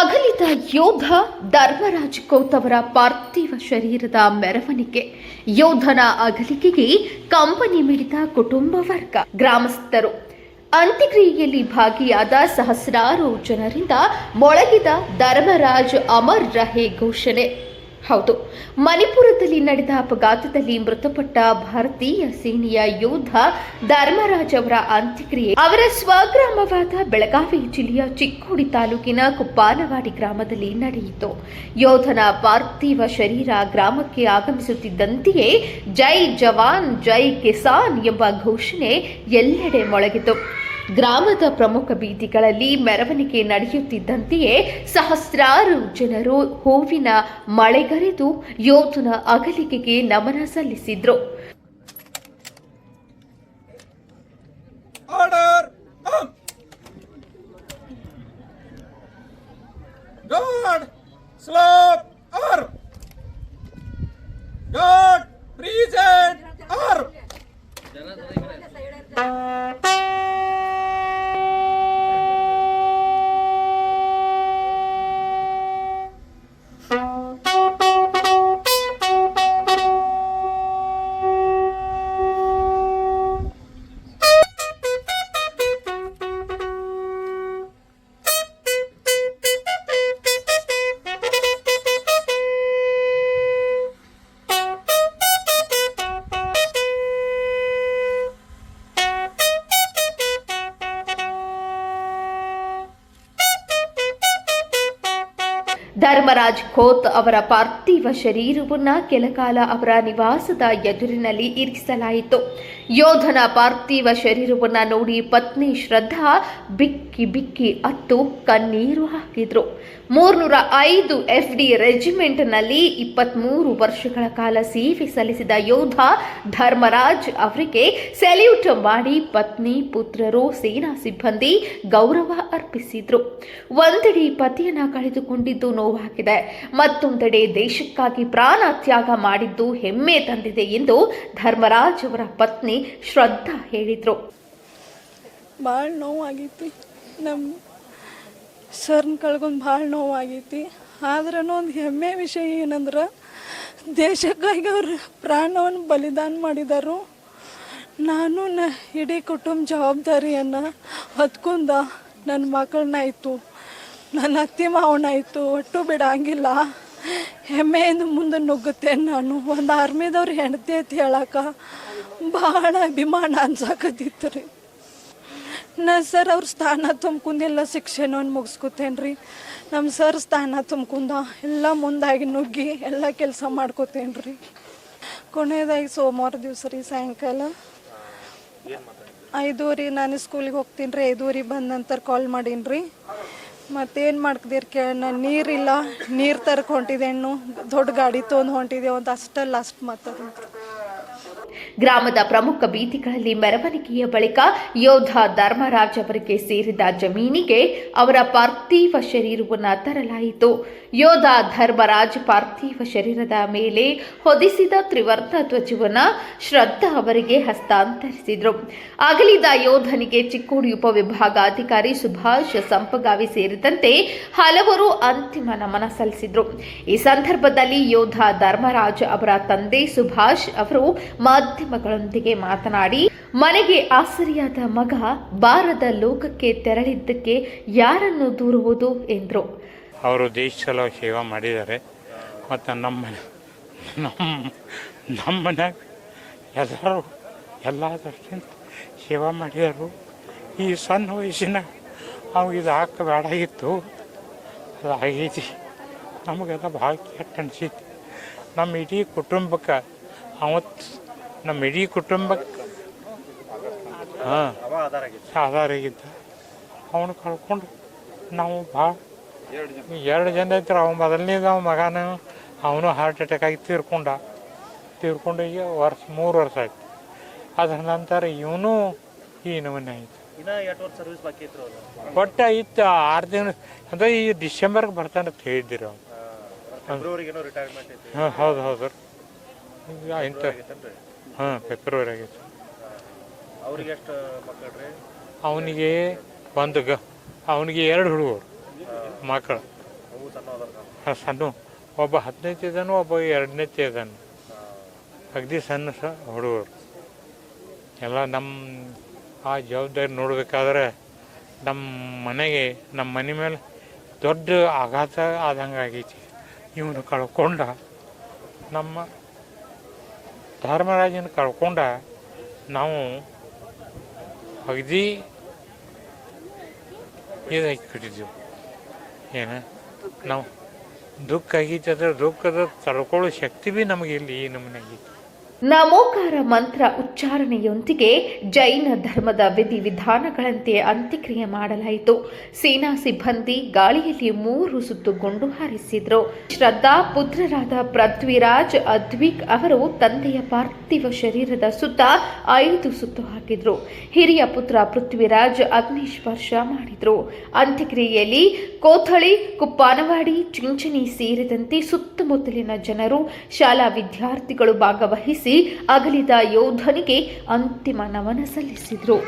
ಅಗಲಿದ ಯೋಧ ಧರ್ಮರಾಜ್ ಕೌತವರ ಪಾರ್ಥಿವ ಶರೀರದ ಮೆರವಣಿಗೆ. ಯೋಧನ ಅಗಲಿಕೆಗೆ ಕಂಪನಿ ಮಿಡಿದ ಕುಟುಂಬ ವರ್ಗ, ಗ್ರಾಮಸ್ಥರು. ಅಂತ್ಯಕ್ರಿಯೆಯಲ್ಲಿ ಭಾಗಿಯಾದ ಸಹಸ್ರಾರು ಜನರಿಂದ ಮೊಳಗಿದ ಧರ್ಮರಾಜ್ ಅಮರ್ ರಹೆ ಘೋಷಣೆ. ಹೌದು. ಮಣಿಪುರದಲ್ಲಿ ನಡೆದ ಅಪಘಾತದಲ್ಲಿ ಮೃತಪಟ್ಟ ಭಾರತೀಯ ಸೇನೆಯ ಯೋಧ ಧರ್ಮರಾಜ್ ಅವರ ಅಂತ್ಯಕ್ರಿಯೆ. ಅವರ ಸ್ವಗ್ರಾಮವಾದ ಬೆಳಗಾವಿ ಜಿಲ್ಲೆಯ ಚಿಕ್ಕೋಡಿ ತಾಲೂಕಿನ ಕುಪ್ಪಾನವಾಡಿ ಗ್ರಾಮದಲ್ಲಿ ನಡೆಯಿತು. ಯೋಧನ ಪಾರ್ಥಿವ ಶರೀರ ಗ್ರಾಮಕ್ಕೆ ಆಗಮಿಸುತ್ತಿದ್ದಂತೆಯೇ ಜೈ ಜವಾನ್, ಜೈ ಕಿಸಾನ್ ಎಂಬ ಘೋಷಣೆ ಎಲ್ಲೆಡೆ ಮೊಳಗಿತು. ಗ್ರಾಮದ ಪ್ರಮುಖ ಬೀದಿಗಳಲ್ಲಿ ಮೆರವಣಿಗೆ ನಡೆಯುತ್ತಿದ್ದಂತೆಯೇ ಸಹಸ್ರಾರು ಜನರು ಹೂವಿನ ಮಳೆಗರೆದು ಯೋಧನ ಅಗಲಿಕೆಗೆ ನಮನ ಸಲ್ಲಿಸಿದ್ರು. ಧರ್ಮರಾಜ್ ಖೋತ್ ಅವರ ಪಾರ್ಥಿವ ಶರೀರವನ್ನ ಕೆಲಕಾಲ ಅವರ ನಿವಾಸದ ಎದುರಿನಲ್ಲಿ ಇರಿಸಲಾಯಿತು. ಯೋಧನ ಪಾರ್ಥಿವ ಶರೀರವನ್ನ ನೋಡಿ ಪತ್ನಿ ಶ್ರದ್ಧಾ ಬಿಕ್ಕಿ ಬಿಕ್ಕಿ ಅತ್ತು ಕಣ್ಣೀರು ಹಾಕಿದ್ರು. ಮೂರ್ನೂರ ಐದು ಎಫ್ ಡಿ ರೆಜಿಮೆಂಟ್ನಲ್ಲಿ ಇಪ್ಪತ್ಮೂರು ವರ್ಷಗಳ ಕಾಲ ಸೇವೆ ಸಲ್ಲಿಸಿದ ಯೋಧ ಧರ್ಮರಾಜ್ ಅವರಿಗೆ ಸೆಲ್ಯೂಟ್ ಮಾಡಿ ಪತ್ನಿ, ಪುತ್ರರು, ಸೇನಾ ಸಿಬ್ಬಂದಿ ಗೌರವ ಅರ್ಪಿಸಿದ್ರು. ಒಂದೆಡೆ ಪತಿಯನ್ನು ಕಳೆದುಕೊಂಡಿದ್ದು ನೋವಾಗಿದೆ. ಮತ್ತೊಂದೆಡೆ ದೇಶಕ್ಕಾಗಿ ಪ್ರಾಣ ತ್ಯಾಗ ಮಾಡಿದ್ದು ಹೆಮ್ಮೆ ತಂದಿದೆ ಎಂದು ಧರ್ಮರಾಜ್ ಅವರ ಪತ್ನಿ ಶ್ರದ್ಧಾ ಹೇಳಿದರು. ಭಾಳ ನೋವಾಗಿತ್ತು. ನಮ್ಮ ಸರ್ನ ಕಳ್ಕೊಂಡು ಭಾಳ ನೋವಾಗೈತಿ. ಆದ್ರೂ ಒಂದು ಹೆಮ್ಮೆ ವಿಷಯ ಏನಂದ್ರೆ, ದೇಶಕ್ಕಾಗಿ ಅವರು ಪ್ರಾಣವನ್ನು ಬಲಿದಾನ ಮಾಡಿದರು. ನಾನು ನ ಇಡೀ ಕುಟುಂಬ ಜವಾಬ್ದಾರಿಯನ್ನು ಹೊತ್ಕೊಂಡ ನನ್ನ ಮಕ್ಕಳನ್ನಾಯ್ತು ನನ್ನ ಅತ್ತಿ ಮಾವನಾಯಿತು ಒಟ್ಟು ಬಿಡಂಗಿಲ್ಲ. ಹೆಮ್ಮೆಯಿಂದ ಮುಂದೆ ನುಗ್ಗುತ್ತೇನೆ ನಾನು. ಒಂದು ಆರ್ಮಿದವ್ರು ಹೆಂಡತಿ ಅಂತ ಹೇಳಕ್ಕೆ ಭಾಳ ಅಭಿಮಾನ ಅನ್ಸಾಕತ್ತಿತ್ತು ರೀ. ನಾ ಸರ್ ಅವ್ರ ಸ್ಥಾನ ತುಂಬ್ಕುಂದಿಲ್ಲ ಶಿಕ್ಷಣವನ್ನು ಮುಗಿಸ್ಕೊತೇನೆ ರೀ ನಮ್ಮ ಸರ್ ಸ್ಥಾನ ತುಂಬ್ಕೊಂಡ ಎಲ್ಲ ಮುಂದಾಗಿ ನುಗ್ಗಿ ಎಲ್ಲ ಕೆಲಸ ಮಾಡ್ಕೋತೇನೆ ರೀ ಕೊನೆಯದಾಗಿ ಸೋಮವಾರ ದಿವಸ ರೀ ಸಾಯಂಕಾಲ. ಐದೂರಿ ನಾನು ಸ್ಕೂಲಿಗೆ ಹೋಗ್ತೀನಿ ರೀ ಐದೂರಿ ಬಂದ ನಂತರ ಕಾಲ್ ಮಾಡೀನಿ ರೀ ಮತ್ತೇನು ಮಾಡ್ಕದಿರಿ ಕೇಳ ನೀರಿಲ್ಲ ನೀರು ತರಕ್ಕೆ ದೊಡ್ಡ ಗಾಡಿ ತೊಗೊಂಡು ಹೊಂಟಿದೆ ಅಂತ ಅಷ್ಟೇ ಲಾಸ್ಟ್ ಮಾತಾಡ್ರಿ ಗ್ರಾಮದ ಪ್ರಮುಖ ಬೀದಿಗಳಲ್ಲಿ ಮೆರವಣಿಗೆಯ ಬಳಿಕ ಯೋಧ ಧರ್ಮರಾಜ್ ಅವರಿಗೆ ಸೇರಿದ ಜಮೀನಿಗೆ ಅವರ ಪಾರ್ಥಿವ ಶರೀರವನ್ನು ತರಲಾಯಿತು. ಯೋಧ ಧರ್ಮರಾಜ್ ಪಾರ್ಥಿವ ಶರೀರದ ಮೇಲೆ ಹೊದಿಸಿದ ತ್ರಿವರ್ಣ ಧ್ವಜವನ್ನ ಶ್ರದ್ಧಾ ಅವರಿಗೆ ಹಸ್ತಾಂತರಿಸಿದರು. ಅಗಲಿದ ಯೋಧನಿಗೆ ಚಿಕ್ಕೋಡಿ ಉಪವಿಭಾಗಾಧಿಕಾರಿ ಸುಭಾಷ್ ಸಂಪಗಾವಿ ಸೇರಿದಂತೆ ಹಲವರು ಅಂತಿಮ ನಮನ ಸಲ್ಲಿಸಿದರು. ಈ ಸಂದರ್ಭದಲ್ಲಿ ಯೋಧ ಧರ್ಮರಾಜ್ ಅವರ ತಂದೆ ಸುಭಾಷ್ ಅವರು ಮಾಧ್ಯಮಗಳೊಂದಿಗೆ ಮಾತನಾಡಿ, ಮನೆಗೆ ಆಸರಿಯಾದ ಮಗ ಬಾರದ ಲೋಕಕ್ಕೆ ತೆರಳಿದ್ದಕ್ಕೆ ಯಾರನ್ನು ದೂರುವುದು ಎಂದರು. ಅವರು ದೇಶ ಚಲೋ ಸೇವೆ ಮಾಡಿದ್ದಾರೆ. ಮತ್ತು ನಮ್ಮ ನಮ್ಮ ನಮ್ಮ ಮನ್ಯಾಗ ಎಲ್ಲರೂ ಎಲ್ಲ ದೃಷ್ಟಿಯಿಂದ ಸೇವೆ ಮಾಡಿದರು. ಈ ಸಣ್ಣ ವಯಸ್ಸಿನ ಅವ್ರು ಇದು ಹಾಕಬೇಡಾಗಿತ್ತು ಅದು ಆಗೈತಿ ನಮಗೆಲ್ಲ ಭಾಳ ಕೆಟ್ಟ ಅನಿಸಿತ್ತು. ನಮ್ಮ ಇಡೀ ಕುಟುಂಬಕ್ಕೆ ಅವತ್ತು ನಮ್ಮ ಇಡೀ ಕುಟುಂಬಕ್ಕೆ ಹಾಂ. ಆಧಾರ ಆಗಿದ್ದ ಅವನು ಕಳ್ಕೊಂಡು ನಾವು ಭಾಳ ಎರಡು ಜನ ಇದ್ರು ಅವ ಮೊದಲನೇದು ಅವ ಮಗನ. ಅವನು ಹಾರ್ಟ್ ಅಟ್ಯಾಕ್ ಆಗಿ ತೀರ್ಕೊಂಡ. ತೀರ್ಕೊಂಡು ಈಗ ವರ್ಷ ಮೂರು ವರ್ಷ ಆಯ್ತು. ಅದರ ನಂತರ ಇವನು ಈ ನಮೂನೆ ಆಯ್ತು. ಒಟ್ಟು ಇತ್ತು ಆರು ದಿನ. ಅಂದ್ರೆ ಈ ಡಿಸೆಂಬರ್ಗೆ ಬರ್ತಾನೆ ಅಂತ ಹೇಳಿದ್ದೀರಿ ಅವ್ನು ಹಾಂ ಹೌದು ಹೌದು. ಇಂಥ ಹಾಂ ಫೆಬ್ರವರಿ ಆಗೈತೆ ಅವ್ರಿಗೆ ಎಷ್ಟು ಮಕ್ಕಳ್ರಿ? ಅವನಿಗೆ ಒಂದು ಗ ಅವನಿಗೆ ಎರಡು ಹುಡುಗರು ಮಕ್ಕಳು. ಹಾಂ ಸಣ್ಣ. ಒಬ್ಬ ಹತ್ತನೇತಿ ಇದ್ದಾನು ಒಬ್ಬ ಎರಡನೇತಿ ಇದ್ದಾನು ಅಗದಿ ಸಣ್ಣ ಸ ಹುಡುಗರು. ಎಲ್ಲ ನಮ್ಮ ಆ ಜವಾಬ್ದಾರಿ ನೋಡಬೇಕಾದ್ರೆ ನಮ್ಮ ಮನೆಗೆ ನಮ್ಮ ಮನೆ ಮೇಲೆ ದೊಡ್ಡ ಆಘಾತ ಆದಂಗೆ ಆಗೈತಿ ಇವನು ಕಳ್ಕೊಂಡ ನಮ್ಮ ಧರ್ಮರಾಜನ ಕಳ್ಕೊಂಡ ನಾವು ಅಗದಿ ಹಾಕಿಬಿಟ್ಟಿದ್ದೆವು ಏನು? ನಾವು ದುಃಖ ಆಗೈತೆ ಅಂದ್ರೆ ದುಃಖದ ತಡ್ಕೊಳ್ಳೋ ಶಕ್ತಿ ಭೀ ನಮಗೆ ಇಲ್ಲಿ ಈ ನಮೂನೆ ಆಗೈತಿ ನಮೋಕಾರ ಮಂತ್ರ ಉಚ್ಚಾರಣೆಯೊಂದಿಗೆ ಜೈನ ಧರ್ಮದ ವಿಧಿವಿಧಾನಗಳಂತೆ ಅಂತ್ಯಕ್ರಿಯೆ ಮಾಡಲಾಯಿತು. ಸೇನಾ ಸಿಬ್ಬಂದಿ ಗಾಳಿಯಲ್ಲಿ ಮೂರು ಸುತ್ತು ಗುಂಡು ಹಾರಿಸಿದ್ರು. ಶ್ರದ್ಧಾ ಪುತ್ರರಾದ ಪೃಥ್ವಿರಾಜ್ ಅದ್ವಿಕ್ ಅವರು ತಂದೆಯ ಪಾರ್ಥಿವ ಶರೀರದ ಸುತ್ತ ಐದು ಸುತ್ತು ಹಾಕಿದ್ರು. ಹಿರಿಯ ಪುತ್ರ ಪೃಥ್ವಿರಾಜ್ ಅಗ್ನಿಸ್ಪರ್ಶ ಮಾಡಿದ್ರು. ಅಂತ್ಯಕ್ರಿಯೆಯಲ್ಲಿ ಕೋಥಳಿ, ಕುಪ್ಪಾನವಾಡಿ, ಚಿಂಚಣಿ ಸೇರಿದಂತೆ ಸುತ್ತಮುತ್ತಲಿನ ಜನರು ಶಾಲಾ ವಿದ್ಯಾರ್ಥಿಗಳು ಭಾಗವಹಿಸಿ ಅಗಲಿದ ಯೋಧನಿಗೆ ಅಂತಿಮ ನಮನ ಸಲ್ಲಿಸಿದರು.